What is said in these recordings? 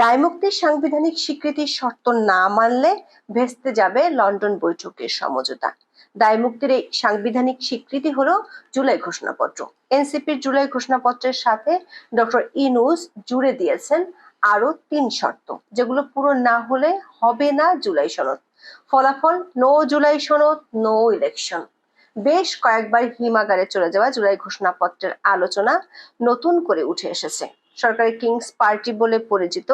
দায়মুক্তির সাংবিধানিক স্বীকৃতির শর্ত না মানলে ভেস্তে যাবে লন্ডন বৈঠকের সমঝোতা। দায়মুক্তির এই সাংবিধানিক স্বীকৃতি হলো জুলাই ঘোষণাপত্র। এনসিপির জুলাই ঘোষণাপত্রের সাথে ডক্টর ইনুস জুড়ে দিয়েছেন আরও তিন শর্ত, যেগুলো পূরণ না হলে হবে না জুলাই সনদ। ফলাফল, নো জুলাই সনদ, নো ইলেকশন। বেশ কয়েকবার হিমাগারে চলে যাওয়া জুলাই ঘোষণাপত্রের আলোচনা নতুন করে উঠে এসেছে। সরকারি কিংস পার্টি বলে পরিচিত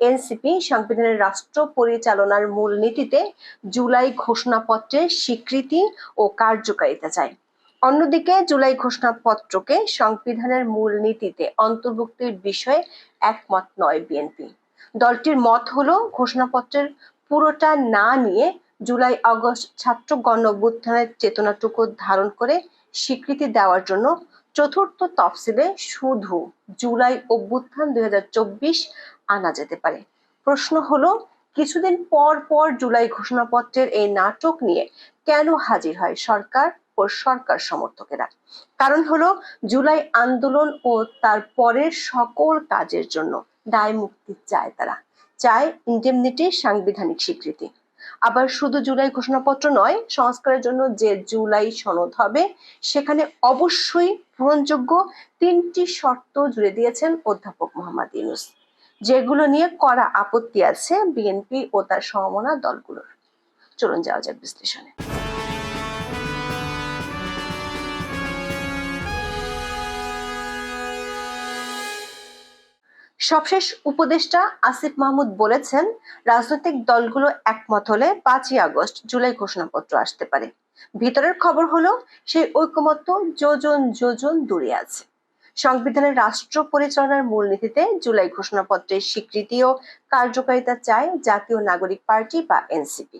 এনসিপি, সংবিধানের রাষ্ট্র পরিচালনার মূল নীতিতে জুলাই ঘোষণাপত্রের স্বীকৃতি ও কার্যকারিতা চায় অন্যদিকে, জুলাই ঘোষণাপত্রকে সংবিধানের মূল নীতিতে অন্তর্ভুক্তির বিষয়ে একমত নয় বিএনপি। দলটির মত হলো, ঘোষণাপত্রের পুরোটা না নিয়ে জুলাই আগস্ট ছাত্র গণ চেতনাটুকু ধারণ করে স্বীকৃতি দেওয়ার জন্য চতুর্থ তফসিলে শুধু জুলাই অভ্যুত্থান দুই হাজার চব্বিশ আনা যেতে পারে। প্রশ্ন হলো, কিছুদিন পর পর জুলাই ঘোষণাপত্রের এই নাটক নিয়ে কেন হাজির হয় সরকার ও সরকার সমর্থকেরা? কারণ হলো, জুলাই আন্দোলন ও তার পরের সকল কাজের জন্য দায় মুক্তি চায় তারা। চায় ইন্ডেমনিটির সাংবিধানিক স্বীকৃতি। আবার শুধু জুলাই ঘোষণাপত্র নয়, সংস্কারের জন্য যে জুলাই সনদ হবে, সেখানে অবশ্যই পূরণযোগ্য তিনটি শর্ত জুড়ে দিয়েছেন অধ্যাপক মোহাম্মদ ইউনুস, যেগুলো নিয়ে করা আপত্তি আছে বিএনপি ও তার সমমনা দলগুলোর। চলুন যাওয়া যাক বিশ্লেষণে। সবশেষ উপদেষ্টা আসিফ মাহমুদ বলেছেন, রাজনৈতিক দলগুলো একমত হলে পাঁচই আগস্ট জুলাই ঘোষণাপত্র আসতে পারে। ভিতরের খবর হলো, সেই ঐকমত্য যোজন যোজন দূরে আছে। সংবিধানের রাষ্ট্র পরিচালনার মূলনীতিতে জুলাই ঘোষণাপত্রের স্বীকৃতি ও কার্যকারিতা চায় জাতীয় নাগরিক পার্টি বা এনসিপি।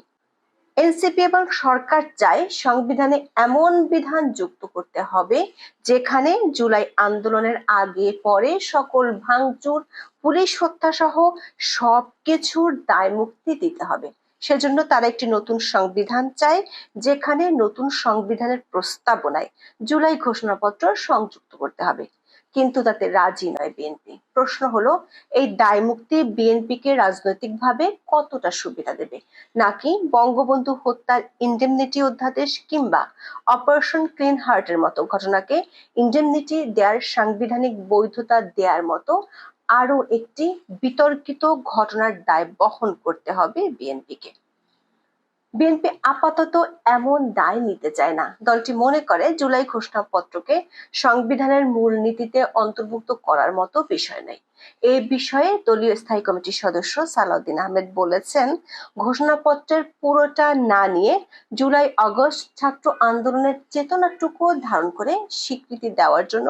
এনসিপি এবং সরকার চায় সংবিধানে এমন বিধান যুক্ত করতে হবে, যেখানে জুলাই আন্দোলনের আগে, পরে সকল ভাঙচুর, পুলিশ হত্যা সহ সবকিছুর দায় মুক্তি দিতে হবে। সেজন্য তারা একটি নতুন সংবিধান চায়, যেখানে নতুন সংবিধানের প্রস্তাবনায় জুলাই ঘোষণাপত্র সংযুক্ত করতে হবে। কিন্তু তাতে রাজি নয় বিএনপি। প্রশ্ন হলো, এই দায় মুক্তি বিএনপিকে রাজনৈতিকভাবে কতটা সুবিধা দেবে? নাকি বঙ্গবন্ধু হত্যার ইন্ডেমনিটি অধ্যাদেশ কিংবা অপারেশন ক্লিন হার্টের মতো ঘটনাকে ইন্ডেমনিটি দেওয়ার সাংবিধানিক বৈধতা দেওয়ার মতো আরও একটি বিতর্কিত ঘটনার দায় বহন করতে হবে বিএনপিকে? বিএনপি আপাতত এমন দায় নিতে চায় না। দলটি মনে করে জুলাই ঘোষণাপত্রকে সংবিধানের মূল নীতিতে অন্তর্ভুক্ত করার মতো বিষয় নেই। এই বিষয়ে দলীয় স্থায়ী কমিটির সদস্য সালাউদ্দিন আহমেদ বলেছেন, ঘোষণাপত্রের পুরোটা না নিয়ে জুলাই আগস্ট ছাত্র আন্দোলনের চেতনাটুকু ধারণ করে স্বীকৃতি দেওয়ার জন্য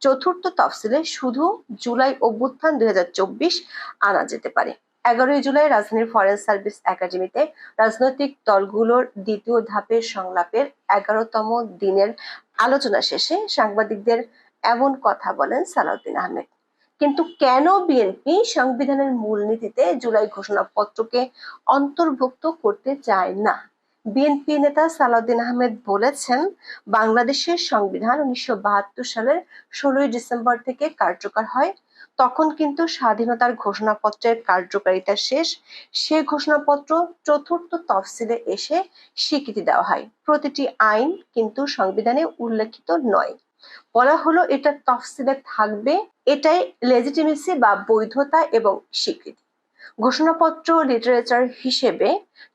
চতুর্থ তফসিলে শুধু জুলাই অভ্যুত্থান দুই হাজার চব্বিশ আনা যেতে পারে। এগারোই জুলাই রাজধানীর ফরেন সার্ভিস একাডেমিতে রাজনৈতিক দলগুলোর দ্বিতীয় ধাপের সংলাপের এগারোতম দিনের আলোচনা শেষে সাংবাদিকদের এমন কথা বলেন সালাউদ্দিন আহমেদ। কিন্তু কেন বিএনপি সংবিধানের মূলনীতিতে জুলাই ঘোষণাপত্রকে অন্তর্ভুক্ত করতে চায় না? বিএনপি নেতা সালাউদ্দিন আহমেদ বলেছেন, বাংলাদেশের সংবিধান উনিশশো বাহাত্তর সালের ষোলোই ডিসেম্বর থেকে কার্যকর হয় তখন কিন্তু স্বাধীনতার ঘোষণাপত্রের কার্যকারিতা শেষ। সে ঘোষণাপত্র চতুর্থ তফসিলে এসে স্বীকৃতি দেওয়া হয়। প্রতিটি আইন কিন্তু সংবিধানে উল্লেখিত নয়। বলা হলো এটা তফসিলে থাকবে, এটাই লেজিটিমেসি বা বৈধতা এবং স্বীকৃতি। ঘোষণাপত্র লিটারেচার হিসেবে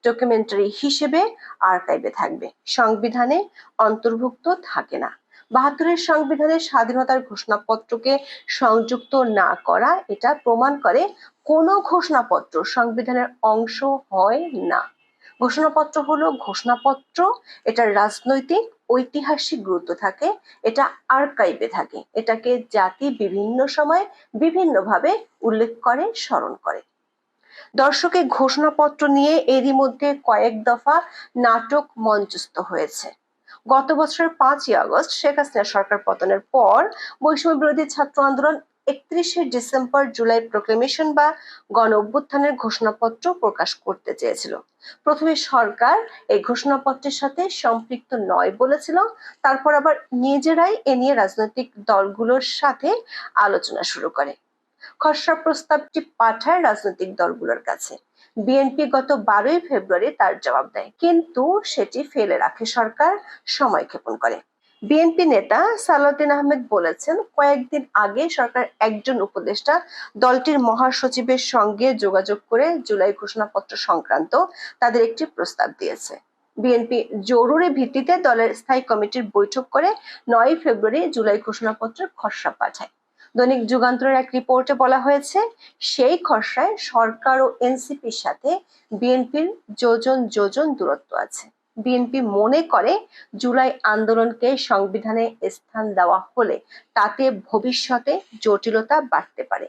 ডকুমেন্টারি হিসেবে আর্কাইভে থাকবে। সংবিধানে অন্তর্ভুক্ত থাকে না। বাহাত্তরের সংবিধানের স্বাধীনতার ঘোষণাপত্রকে সংযুক্ত না করা, এটা প্রমাণ করে কোনো ঘোষণাপত্র সংবিধানের অংশ হয় না। ঘোষণাপত্র হলো ঘোষণাপত্র এটার রাজনৈতিক, ঐতিহাসিক গুরুত্ব থাকে, এটা আর্কাইভে থাকে, এটাকে জাতি বিভিন্ন সময় বিভিন্নভাবে উল্লেখ করে, স্মরণ করে। দর্শকের ঘোষণাপত্র নিয়ে এরই মধ্যে কয়েক দফা নাটক মঞ্চস্থ হয়েছে। গত বছরের পাঁচই আগস্ট শেখ হাসিনা সরকার পতনের পর বৈষম্য বিরোধী ছাত্র আন্দোলন একত্রিশে ডিসেম্বর জুলাই প্রোক্লেমেশন বা গণ অভ্যুত্থানের ঘোষণাপত্র প্রকাশ করতে চেয়েছিল। প্রথমে সরকার এই ঘোষণাপত্রের সাথে সম্পৃক্ত নয় বলেছিল, তারপর আবার নিজেরাই এ নিয়ে রাজনৈতিক দলগুলোর সাথে আলোচনা শুরু করে। খসড়া প্রস্তাবটি পাঠায় রাজনৈতিক দলগুলোর কাছে। বিএনপি গত বারোই ফেব্রুয়ারি তার জবাব দেয়। কিন্তু সেটি ফেলে রাখে সরকার, সময় ক্ষেপণ করে। বিএনপি নেতা সালাউদ্দিন আহমেদ বলেছেন, কয়েকদিন আগে সরকার একজন উপদেষ্টা দলটির মহাসচিবের সঙ্গে যোগাযোগ করে জুলাই ঘোষণাপত্র সংক্রান্ত তাদের একটি প্রস্তাব দিয়েছে। বিএনপি জরুরি ভিত্তিতে দলের স্থায়ী কমিটির বৈঠক করে নয় ফেব্রুয়ারি জুলাই ঘোষণাপত্রের খসড়া পাঠায়। দৈনিক যুগান্তরের এক রিপোর্টে বলা হয়েছে, সেই খসড়ায় সরকার ও এনসিপির সাথে বিএনপির যোজন যোজন দূরত্ব আছে। বিএনপি মনে করে জুলাই আন্দোলনকে সংবিধানে স্থান দেওয়া হলে তাতে ভবিষ্যতে জটিলতা বাড়তে পারে।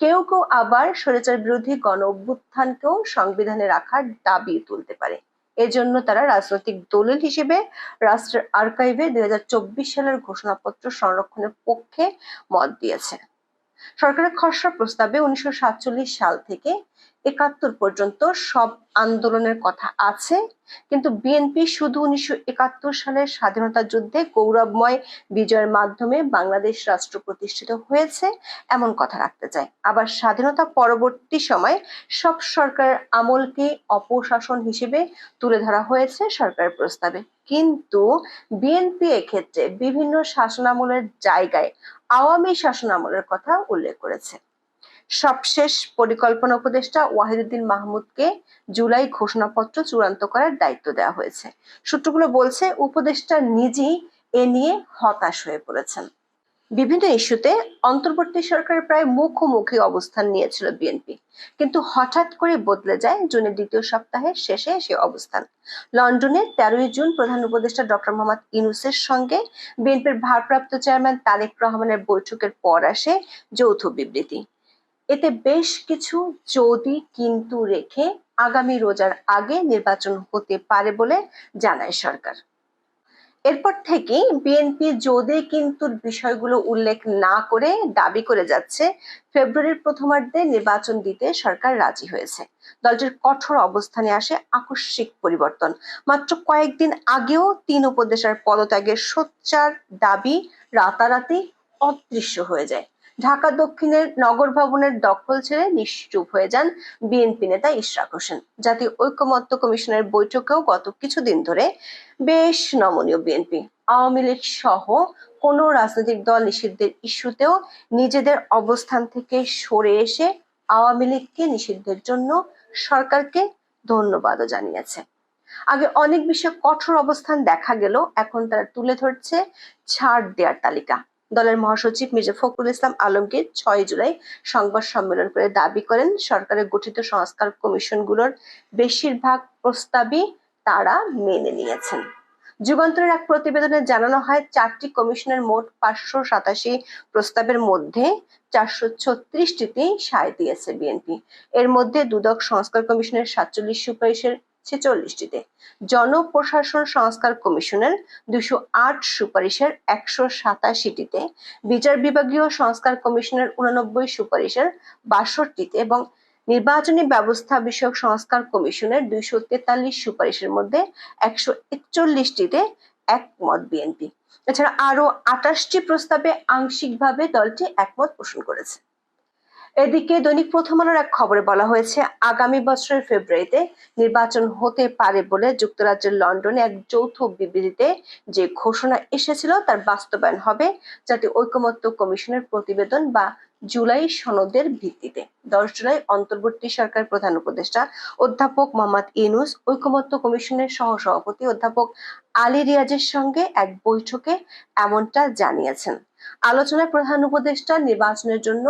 কেউ কেউ আবার স্বৈরাচার বিরোধী গণ অভ্যুত্থানকেও সংবিধানে রাখার দাবি তুলতে পারে। এজন্য তারা রাজনৈতিক দলিল হিসেবে রাষ্ট্রের আর্কাইভে দুই হাজার চব্বিশ সালের ঘোষণাপত্র সংরক্ষণের পক্ষে মত দিয়েছে। সরকারের খসড়া প্রস্তাবে উনিশশো সাতচল্লিশ সাল থেকে একাত্তর পর্যন্ত সব আন্দোলনের কথা আছে, কিন্তু বিএনপি শুধু উনিশশো একাত্তর সালের স্বাধীনতা যুদ্ধে গৌরবময় বিজয়ের মাধ্যমে বাংলাদেশ রাষ্ট্র প্রতিষ্ঠিত হয়েছে এমন কথা রাখতে চায়। আবার স্বাধীনতা পরবর্তী সময় সব সরকারের আমলকে অপশাসন হিসেবে তুলে ধরা হয়েছে সরকারের প্রস্তাবে। কিন্তু বিএনপি এক্ষেত্রে বিভিন্ন শাসনামলের জায়গায় আওয়ামী শাসন আমলের কথা উল্লেখ করেছে। সবশেষ পরিকল্পনা উপদেষ্টা ওয়াহিদুদ্দিন মাহমুদকে জুলাই ঘোষণাপত্র চূড়ান্ত করার দায়িত্ব দেওয়া হয়েছে। সূত্রগুলো বলছে, উপদেষ্টা নিজেই এ নিয়ে হতাশ হয়ে পড়েছেন। বিভিন্ন ইস্যুতে অন্তর্বর্তী সরকারের প্রায় মুখোমুখি অবস্থান নিয়েছিল বিএনপি কিন্তু হঠাৎ করে বদলে যায় জুনের দ্বিতীয় সপ্তাহের শেষে সে অবস্থান। লন্ডনে তেরোই জুন প্রধান উপদেষ্টা ডক্টর মোহাম্মদ ইনুসের সঙ্গে বিএনপির ভারপ্রাপ্ত চেয়ারম্যান তারেক রহমানের বৈঠকের পর আসে যৌথ বিবৃতি। এতে বেশ কিছু যদি কিন্তু রেখে আগামী রোজার আগে নির্বাচন হতে পারে বলে জানায় সরকার। এরপর থেকেই বিএনপি যদি কিন্তু বিষয়গুলো উল্লেখ না করে দাবি করে যাচ্ছে, ফেব্রুয়ারির প্রথমার্ধে নির্বাচন দিতে সরকার রাজি হয়েছে। দলটির কঠোর অবস্থানে আসে আকস্মিক পরিবর্তন। মাত্র কয়েকদিন আগেও তিন উপদেশার পদত্যাগের সোচ্চার দাবি রাতারাতি অদৃশ্য হয়ে যায়। ঢাকা দক্ষিণের নগর ভবনের দখল ছেড়ে নিশ্চুপ হয়ে যান বিএনপি নেতা ইশরাক হোসেন। জাতীয় ঐক্যমত্য কমিশনের বৈঠকেও গত কিছুদিন ধরে বেশ নমনীয় বিএনপি। আওয়ামী লীগ সহ কোনো রাজনৈতিক দল নিষিদ্ধের ইস্যুতেও নিজেদের অবস্থান থেকে সরে এসে আওয়ামী লীগকে নিষিদ্ধের জন্য সরকারকে ধন্যবাদও জানিয়েছে। আগে অনেক বিষয়ে কঠোর অবস্থান দেখা গেল এখন তারা তুলে ধরছে ছাড় দেওয়ার তালিকা। দলের মহাসচিব মির্জা ফখরুল ইসলাম আলমগীর ছয় জুলাই সংবাদ সম্মেলন করে দাবি করেন, সরকারের গঠিত সংস্কার কমিশনগুলোর বেশিরভাগ প্রস্তাবই তারা মেনে নিয়েছেন। যুগান্তরের এক প্রতিবেদনে জানানো হয়, চারটি কমিশনের মোট পাঁচশো সাতাশি প্রস্তাবের মধ্যে চারশো ছত্রিশটিতে সায় দিয়েছে বিএনপি। এর মধ্যে দুদক সংস্কার কমিশনের সাতচল্লিশ সুপারিশের ছেচল্লিশটিতে। জনপ্রশাসন সংস্কার কমিশনের দুশো আট সুপারিশের একশো সাতাশিটিতে, বিচার বিভাগীয় সংস্কার কমিশনের উনানব্বই সুপারিশের বাষট্টিতে এবং নির্বাচনী ব্যবস্থা বিষয়ক সংস্কার কমিশনের দুইশো তেতাল্লিশ সুপারিশের মধ্যে একশো একচল্লিশটিতে একমত বিএনপি। এছাড়া আরও আটাশটি প্রস্তাবে আংশিকভাবে দলটি একমত পোষণ করেছে। এদিকে দৈনিক প্রথম আলোর এক খবরে বলা হয়েছে, আগামী বছরের ফেব্রুয়ারিতে নির্বাচন হতে পারে বলে যুক্তরাজ্যের লন্ডনে এক যৌথ বিবৃতিতে যে ঘোষণা এসেছিল তার বাস্তবায়ন হবে যাতে ঐকমত্য কমিশনের প্রতিবেদন বা জুলাই সনদের ভিত্তিতে। দশ জুলাই অন্তর্বর্তী সরকার প্রধান উপদেষ্টা অধ্যাপক মোহাম্মদ ইনুস ঐকমত্য কমিশনের সহ সভাপতি অধ্যাপক আলী রিয়াজের সঙ্গে এক বৈঠকে এমনটা জানিয়েছেন। আলোচনায় প্রধান উপদেষ্টা নির্বাচনের জন্য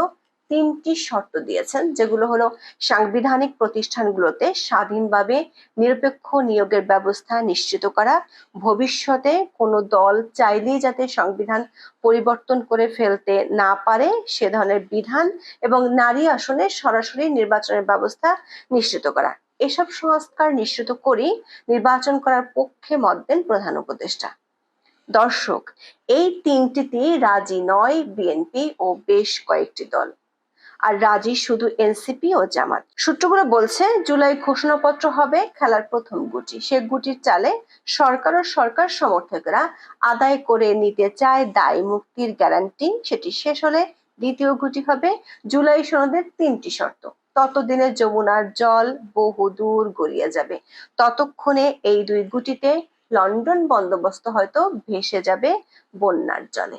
তিনটি শর্ত দিয়েছেন, যেগুলো হলো সাংবিধানিক প্রতিষ্ঠানগুলোতে স্বাধীনভাবে নিরপেক্ষ নিয়োগের ব্যবস্থা নিশ্চিত করা, ভবিষ্যতে কোনো দল চাইলেই যাতে সংবিধান পরিবর্তন করে ফেলতে না পারে সে ধরনের বিধান এবং নারী আসনে সরাসরি নির্বাচনের ব্যবস্থা নিশ্চিত করা। এসব সংস্কার নিশ্চিত করেই নির্বাচন করার পক্ষে মত দেন প্রধান উপদেষ্টা। দর্শক, এই তিনটিতেই রাজি নয় বিএনপি ও বেশ কয়েকটি দল। আর রাজি শুধু এনসিপি ও জামাত। সূত্রগুলো বলছে, জুলাই ঘোষণাপত্র হবে খেলার প্রথম গুটি। সে গুটির চালে সরকার ও সরকার সমর্থকরা আদায় করে নিতে চায় দায়। মুক্তির গ্যারান্টি সেটি শেষ হলে দ্বিতীয় গুটি হবে জুলাই সনদের তিনটি শর্ত। ততদিনে যমুনার জল বহু দূর গড়িয়ে যাবে। ততক্ষণে এই দুই গুটিতে লন্ডন বন্দোবস্ত হয়তো ভেসে যাবে বন্যার জলে।